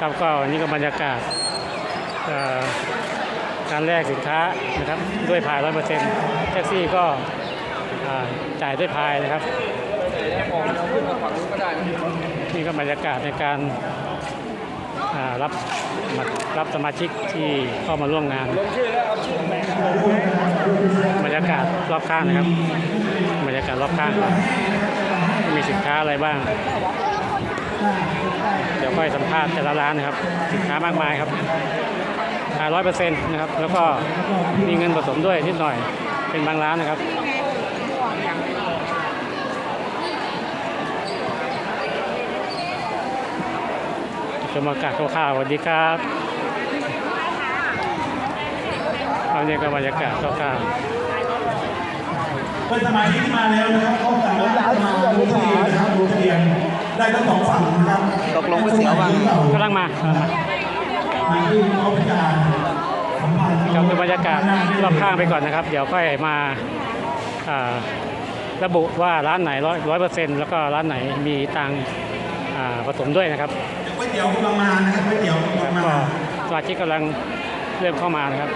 ครับก็อันนี้ก็บรรยากาศการแลกสินค้านะครับด้วยพายร้อยเปอร์เซ็นต์แท็กซี่ก็จ่ายด้วยพายนะครับนี่ก็บรรยากาศในการรับรับสมาชิกที่เข้ามาร่วมงาน บรรยากาศรอบข้างนะครับ บรรยากาศรอบข้าง มีสินค้าอะไรบ้าง เดี๋ยวค่อยสัมภาษณ์แต่ละร้านนะครับ สินค้ามากมายครับขายร้อยเปอร์เซ็นต์นะครับ แล้วก็มีเงินผสมด้วยนิดหน่อย เป็นบางร้านนะครับชมอากาศคร่าวๆสวัสดีครับเอาเนี่ยก็บรรยากาศคร่าวๆเป็นสมาชิกที่มาแล้วนะครับก็สามารถมาลงทะเบียนนะครับลงทะเบียน ได้ทั้งสองฝั่งนะครับตกลงก๋วยเตี๋ยวบ้างกำลังมามาที่เขาพิการสัมพันธ์ครับดูบรรยากาศรอบข้างไปก่อนนะครับ เดี๋ยวค่อยมาอ่าระบุว่าร้านไหนร้อยร้อยเปอร์เซ็นต์แล้วก็ร้านไหนมีตังค์อ่าผสมด้วยนะครับก๋วยเตี๋ยวกำลังมานะครับก๋วยเตี๋ยวกำลังก็มาสมาชิกกำลังเริ่มเข้ามานะครับ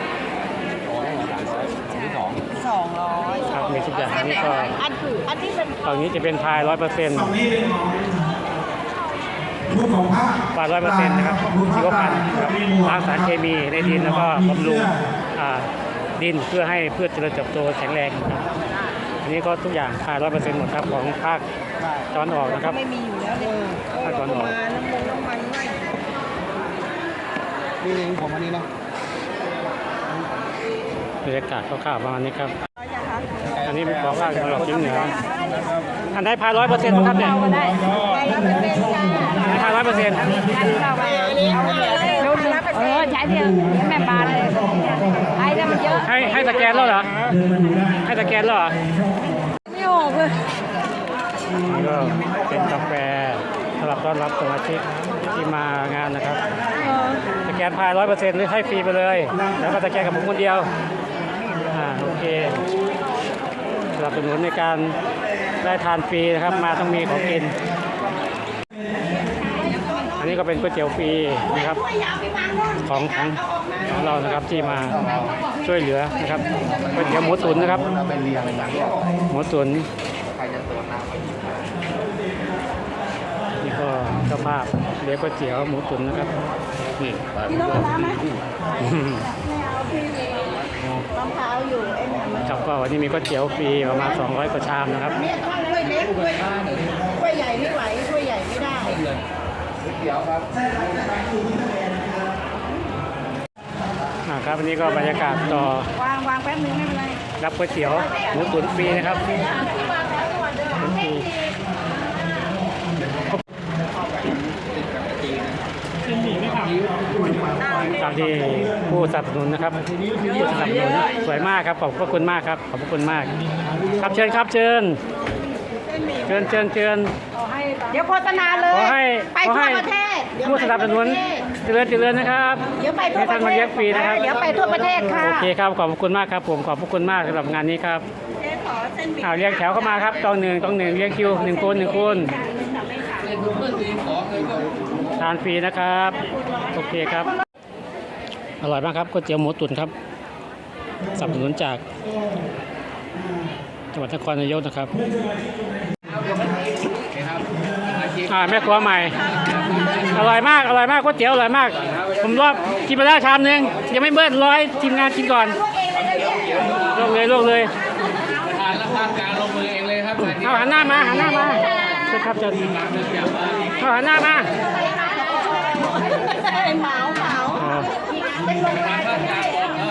สองร้อย ครับมี ทุกอย่างนี่ก็อันคืออันที่เป็นฝั่งนี้จะเป็นพายร้อยเปอร์เซ็นต์ฝั่งนี้เป็นของรูปของพระปลาร้อยเปอร์เซ็นต์นะครับชีวพันธุ์นะครับล้างสารเคมีในดินแล้วก็บำรุงอ่าดินเพื่อให้พืชเจริญเติบโตแข็งแรงนะครับอันนี้ก็ทุกอย่างพายร้อยเปอร์เซ็นต์หมดครับของภาคตะวันออกนะครับไม่มีอยู่แล้วเนี่ยภาคตะวันออกมาน้ำมันน้ำมันไม่นี่เองผมอันนี้นะบรรยากาศคร่าวๆประมาณนี้ครับ อันนี้บอกว่าตลอดยิ้มเหนืออันได้พายร้อยเปอร์เซ็นต์ครับเนี่ยได้ไปรับเป็นจ้าได้พายร้อยเปอร์เซ็นต์เออามาเลยรุ่นรับเป็นเออใช้เดียวแม่บานเลยไอ้เนี่ยมันเยอะให้ให้สแกนแล้วเหรอให้สแกนแล้วเหรอไม่ออกเลยนี่ก็เป็นกาแฟสำหรับต้อนรับสมาชิกที่มางานนะครับสแกนพายร้อยเปอร์เซ็นต์หรือให้ฟรีไปเลย แล้วก็สแกนกับผมคนเดียว อ่า โอเค นับสนุนในการได้ทานฟรีนะครับ มาต้องมีของกิน อันนี้ก็เป็นก๋วยเตี๋ยวฟรีนะครับ ของของของเรานะครับที่มาช่วยเหลือนะครับก๋วยเตี๋ยวหมูตุ๋นนะครับเป็นเรียงเป็นหลังหมูตุ๋นใครจะตัวน้ำนี่ก็เจ้าภาพเลี้ยงก๋วยเตี๋ยวหมูตุ๋นนะครับนี่ พี่น้องน้ำไหมรองเท้าอยู่ไอ้เนี่ยมันครับก็วันนี้มีก๋วยเตี๋ยวฟรีประมาณ 200 กว่าชามนะครับ เนี่ยถ้วยเล็กถ้วยถ้วยใหญ่ไม่ไหวถ้วยใหญ่ไม่ได้ก๋วยเตี๋ยวครับอ่าครับวันนี้ก็บรรยากาศต่อวางวางแป๊บนึงไม่เป็นไร รับก๋วยเตี๋ยวหมูตุ๋นฟรีนะครับฟรีตามที่ผู้ส นับสนุนนะครับผู้สนับสนุนสวยมากครับขอบพระคุณมากครับขอบพระคุณมาก ครับเชิญครับเชิญ เชิญเชิญเชิญเดี๋ยวโฆษณาเลขอยให้ไปขอทั่วให้ประเทศเดี๋ยวผู้ไปสนับสนุนทั่วประเทศเจริญเจริญนะครับเดี๋ยวไปทั่วให้ปท่านระมาเทเลี้ยศงฟรีนะครับเดี๋ยวไปทั่วประเทศค่ะ โอเคครับขอบคุณมากครับผมขอบพระคุณมากสำหรับงานนี้ครับเจ๊ขอเส้นหมี่อ้าวเรียงแถวเข้ามาครับตองหนึ่งตองหนึ่งเรียงคิวหนึ่งคนหนึ่งคนทานฟรีนะครับโอเคครับ อร่อยมากครับก๋วยเตี๋ยวหมูตุ๋นครับสนับสนุนจากจังหวัดนครนายกนะครับอ่าแม่ครัวใหม่ อร่อยมาก อร่อยมากก๋วยเตี๋ยวอร่อยมาก ผมรอบกินไปแล้วชามหนึง ยังไม่เบิ้ลร้อยทีมงานกินก่อนลงเลยลงเลยทานแล้วทานการลงมือเองเลยครับเอาหันหน้ามาหันหน้ามาเชิญครับเชิญเอาหันหน้ามา เป็นโรงงานก็ได้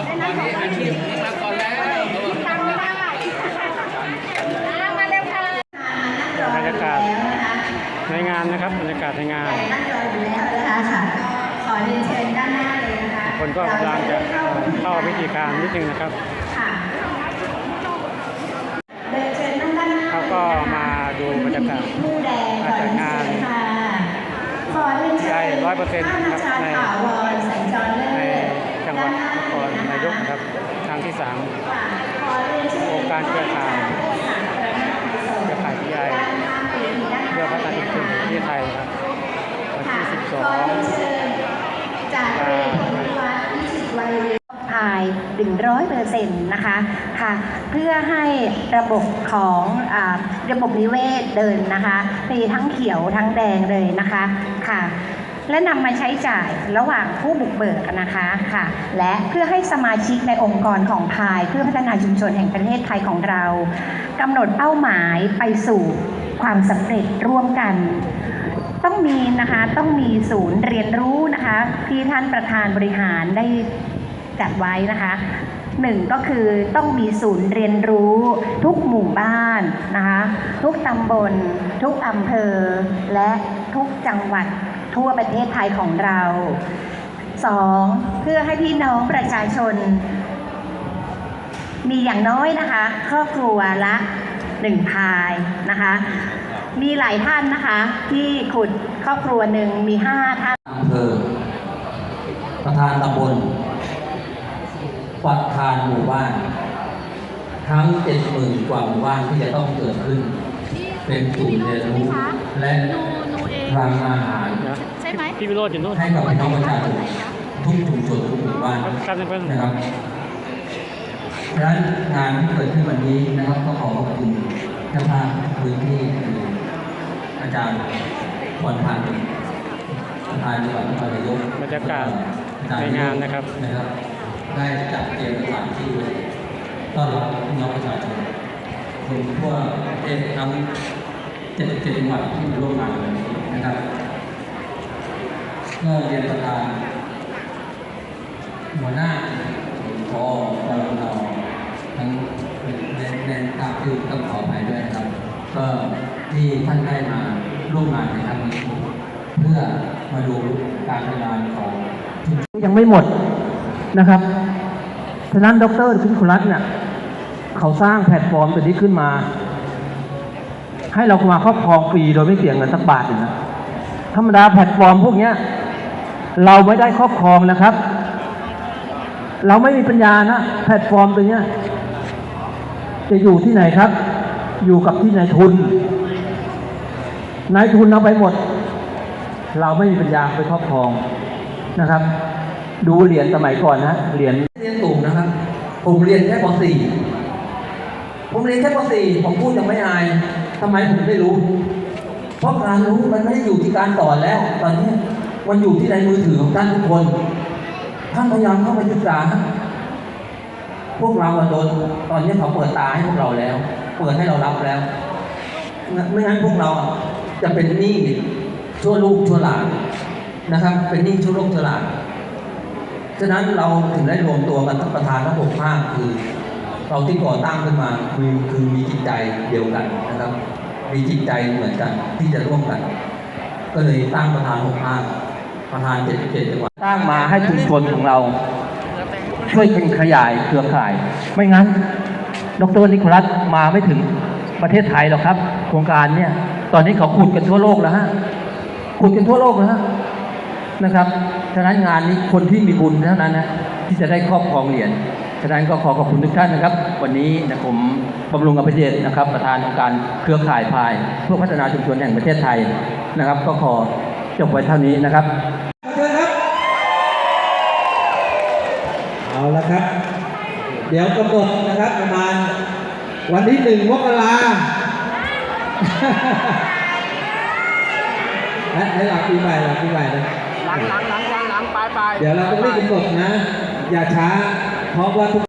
ในนั้นของอาชีพมาก่อนแล้วทำไม่ได้มาเร็วค่ะบรรยากาศในงานนะครับบรรยากาศในงานขอเรียนเชิญด้านหน้าเลยนะคะคนก็กำลังจะเข้าพิธีการนิดนึงนะครับเขาก็มาดูบรรยากาศผู้แดงขอเรียนเชิญค่ะขอยเชิญได้100%ครับท่านอาจารย์ในายกนะครับทางที่3องครงการเครือข่ายเครือข่ายที่ใหญ่เพื่อพัฒนาชุมชนประเทศไทยครับวันที่ 12จากภาย100เปอร์เซ็นต์นะคะค่ะ เพื่อให้ระบบของอระบบนิเวศเดินนะคะมีทั้งเขียวทั้งแดงเลยนะคะค่ะ และนำมาใช้จ่ายระหว่างผู้บุกเบิกนะคะค่ะ และเพื่อให้สมาชิกในองค์กรของพายเพื่อพัฒนาชุมชนแห่งประเทศไทยของเรากำหนดเป้าหมายไปสู่ความสำเร็จร่วมกันต้องมีนะคะต้องมีศูนย์เรียนรู้นะคะที่ท่านประธานบริหารได้จัดไว้นะคะหนึ่งก็คือต้องมีศูนย์เรียนรู้ทุกหมู่บ้านนะคะทุกตำบล ทุกอำเภอ และทุกจังหวัด ทั่วประเทศไทยของเราสองเพื่อให้พี่น้องประชาชน มีอย่างน้อยนะคะ ครอบครัวละหนึ่งพายนะคะ มีหลายท่านนะคะ ที่ขุดครอบครัวหนึ่งมีห้าท่านอำเภอประธานตำบลประธานหมู่บ้าน ทั้งเจ็ดหมื่นกว่าหมู่บ้านที่จะต้องเกิดขึ้น เป็นศูนย์เรียนรู้และ ทางอาหารนะใช่ไหมพี่วิโรจน์อยู่นู่นให้กับพี่น้องประชาชนทุกชุมชนทุกหมู่บ้านครับครับนะครับดังนั้นงานที่เกิดขึ้นวันนี้นะครับก็ขอขอบคุณเจ้าภาพพื้นที่คืออาจารย์พรพันธ์ประธานจังหวัดนครนายกบรรยากาศในงานนะครับนะครับ ได้จัดเตรียมสถานที่ต้อนรับพี่น้องประชาชนคนทั่วประเทศทั้งเจ็ดเจ็ดจังหวัดที่มาร่วมงานวันนี้ นะครับก็เรียนประธานหัวหน้าพอปรนทั้งในในตามคือต้องขออภัยด้วยนะครับ ก็ที่ท่านได้มาร่วมงานในครั้งนี้เพื่อมาดูการทำงานของยังไม่หมดนะครับฉะนั้นดรคุณคุรัตน์เนี่ยเขาสร้างแพลตฟอร์มตัวนี้ขึ้นมา ให้เรามาครอบครองฟรีโดยไม่เสียเงินสักบาทเลยนะธรรมดาแพลตฟอร์มพวกเนี้ยเราไม่ได้ครอบครองนะครับ เราไม่มีปัญญานะแพลตฟอร์มตัวเนี้ยจะอยู่ที่ไหนครับ อยู่กับที่นายทุนนายทุนเอาไปหมด เราไม่มีปัญญาไปครอบครองนะครับ ดูเหรียญสมัยก่อนนะเหรียญเรียนสูงนะครับ ผมเรียนแค่ป .4 ผมเรียนแค่ป .4 ผมพูดยังไม่อาย ทำไมผมไม่รู้ เพราะการรู้มันไม่ได้อยู่ที่การสอนแล้ว ตอนนี้มันอยู่ที่ในมือถือของท่านทุกคน ท่านพยายามเข้ามาศึกษาพวกเราโดนตอนนี้เขาเปิดตาให้พวกเราแล้ว เปิดให้เรารับแล้วไม่งั้นพวกเราจะเป็นหนี้ชั่วลูกชั่วหลานนะครับ เป็นหนี้ชั่วลูกชั่วหลานฉะนั้นเราถึงได้รวมตัวกันทั้งประธานทั้งหกภาคคือ เราที่ก่อตั้งขึ้นมาคือคือมีจิตใจเดียวกันนะครับ มีจิตใจเหมือนกันที่จะร่วมกัน ก็เลยตั้งประธานหกภาคประธานเจ็ดเจ็ดจังหวัดสร้างมาให้ชุมชนของเรา ช่วยกันขยายเครือข่าย ไม่งั้น ดรนิโคลัสมาไม่ถึงประเทศไทยหรอกครับ โครงการเนี่ย ตอนนี้เขาขุดกันทั่วโลกแล้วฮะขุดกันทั่วโลกแล้วฮะนะครับฉะนั้นงานนี้คนที่มีบุญเท่านั้นนะที่จะได้ครอบครองเหรียญ ฉะนั้นก็ขอขอบคุณทุกท่านนะครับ วันนี้นะผมบำรุงอภิเดชนะครับ ประธานองค์การเครือข่ายพายเพื่อพัฒนาชุมชนแห่งประเทศไทยนะครับ ก็ขอจบไว้เท่านี้นะครับเชิญครับเอาละครับ เดี๋ยวกำหนดนะครับประมาณวันที่หนึ่งมกราให้ให้หลังปีใหม่หลังปีใหม่นะหลังหลังหลังหลังไปไปเดี๋ยวเราต้องรีบกำหนดนะ อย่าช้า হওয়া